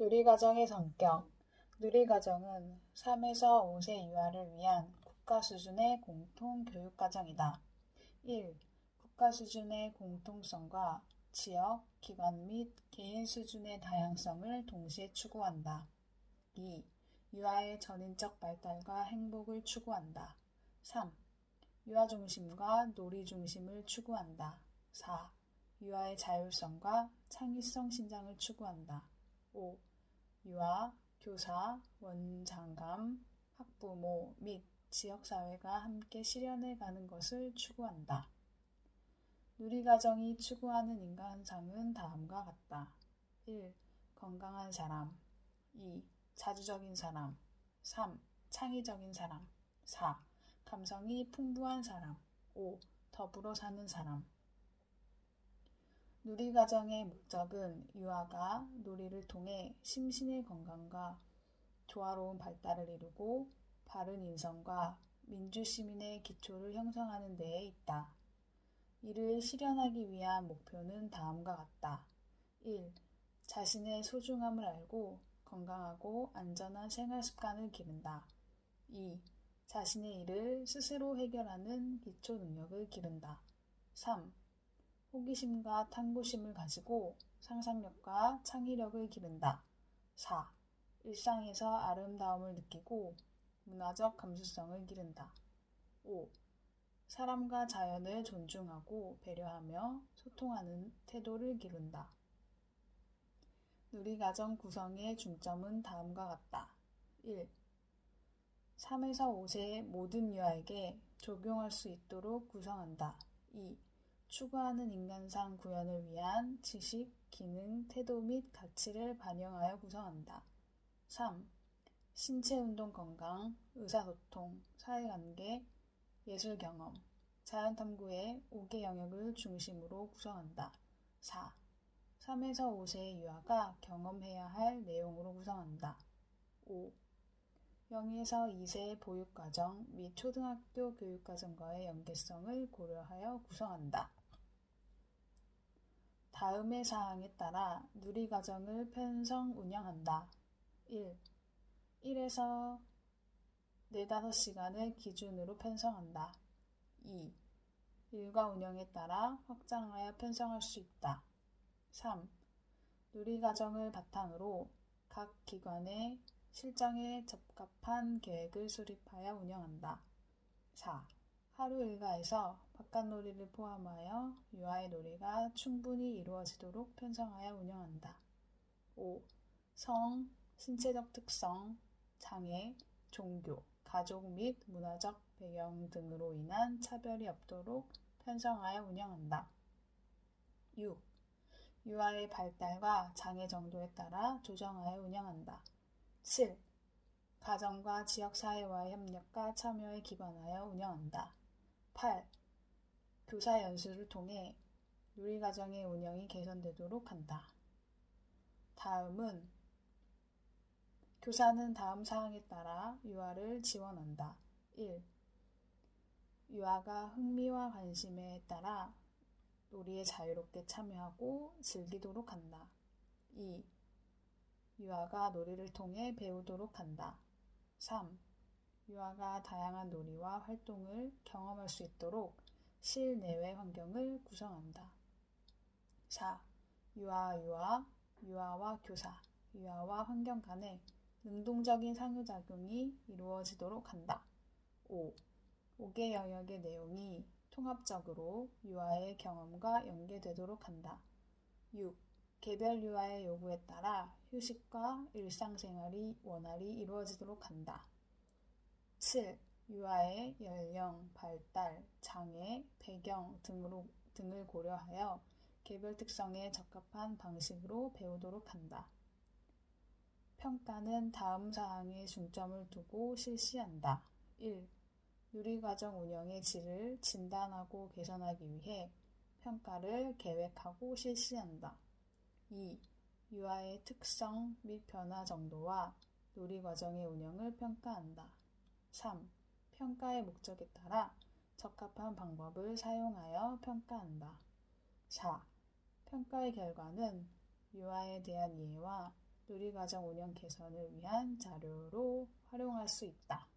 누리과정의 성격 누리과정은 3에서 5세 유아를 위한 국가 수준의 공통 교육과정이다. 1. 국가 수준의 공통성과 지역, 기관 및 개인 수준의 다양성을 동시에 추구한다. 2. 유아의 전인적 발달과 행복을 추구한다. 3. 유아 중심과 놀이 중심을 추구한다. 4. 유아의 자율성과 창의성 신장을 추구한다. 5. 유아, 교사, 원장감, 학부모 및 지역사회가 함께 실현해 가는 것을 추구한다. 누리과정이 추구하는 인간상은 다음과 같다. 1. 건강한 사람 2. 자주적인 사람 3. 창의적인 사람 4. 감성이 풍부한 사람 5. 더불어 사는 사람 누리과정의 목적은 유아가 놀이를 통해 심신의 건강과 조화로운 발달을 이루고 바른 인성과 민주시민의 기초를 형성하는 데에 있다. 이를 실현하기 위한 목표는 다음과 같다. 1. 자신의 소중함을 알고 건강하고 안전한 생활 습관을 기른다. 2. 자신의 일을 스스로 해결하는 기초 능력을 기른다. 3. 호기심과 탐구심을 가지고 상상력과 창의력을 기른다. 4. 일상에서 아름다움을 느끼고 문화적 감수성을 기른다. 5. 사람과 자연을 존중하고 배려하며 소통하는 태도를 기른다. 누리과정 구성의 중점은 다음과 같다. 1. 3에서 5세의 모든 유아에게 적용할 수 있도록 구성한다. 2. 추구하는 인간상 구현을 위한 지식, 기능, 태도 및 가치를 반영하여 구성한다. 3. 신체 운동 건강, 의사소통, 사회관계, 예술 경험, 자연 탐구의 5개 영역을 중심으로 구성한다. 4. 3에서 5세의 유아가 경험해야 할 내용으로 구성한다. 5. 0에서 2세 보육과정 및 초등학교 교육과정과의 연계성을 고려하여 구성한다. 다음의 사항에 따라 누리과정을 편성 운영한다. 1. 1에서 4, 5시간을 기준으로 편성한다. 2. 일과 운영에 따라 확장하여 편성할 수 있다. 3. 누리과정을 바탕으로 각 기관의 실정에 적합한 계획을 수립하여 운영한다. 4. 하루 일과에서 바깥놀이를 포함하여 유아의 놀이가 충분히 이루어지도록 편성하여 운영한다. 5. 성, 신체적 특성, 장애, 종교, 가족 및 문화적 배경 등으로 인한 차별이 없도록 편성하여 운영한다. 6. 유아의 발달과 장애 정도에 따라 조정하여 운영한다. 7. 가정과 지역사회와의 협력과 참여에 기반하여 운영한다. 8. 교사 연수를 통해 누리과정의 운영이 개선되도록 한다. 다음은 교사는 다음 사항에 따라 유아를 지원한다. 1. 유아가 흥미와 관심에 따라 놀이에 자유롭게 참여하고 즐기도록 한다. 2. 유아가 놀이를 통해 배우도록 한다. 3. 유아가 다양한 놀이와 활동을 경험할 수 있도록 실내외 환경을 구성한다. 4. 유아 유아, 유아와 교사, 유아와 환경 간의 능동적인 상호작용이 이루어지도록 한다. 5. 5개 영역의 내용이 통합적으로 유아의 경험과 연계되도록 한다. 6. 개별 유아의 요구에 따라 휴식과 일상생활이 원활히 이루어지도록 한다. 7. 유아의 연령, 발달, 장애, 배경 등으로, 등을 고려하여 개별 특성에 적합한 방식으로 배우도록 한다. 평가는 다음 사항에 중점을 두고 실시한다. 1. 누리과정 운영의 질을 진단하고 개선하기 위해 평가를 계획하고 실시한다. 2. 유아의 특성 및 변화 정도와 누리과정의 운영을 평가한다. 3. 평가의 목적에 따라 적합한 방법을 사용하여 평가한다. 4. 평가의 결과는 유아에 대한 이해와 누리과정 운영 개선을 위한 자료로 활용할 수 있다.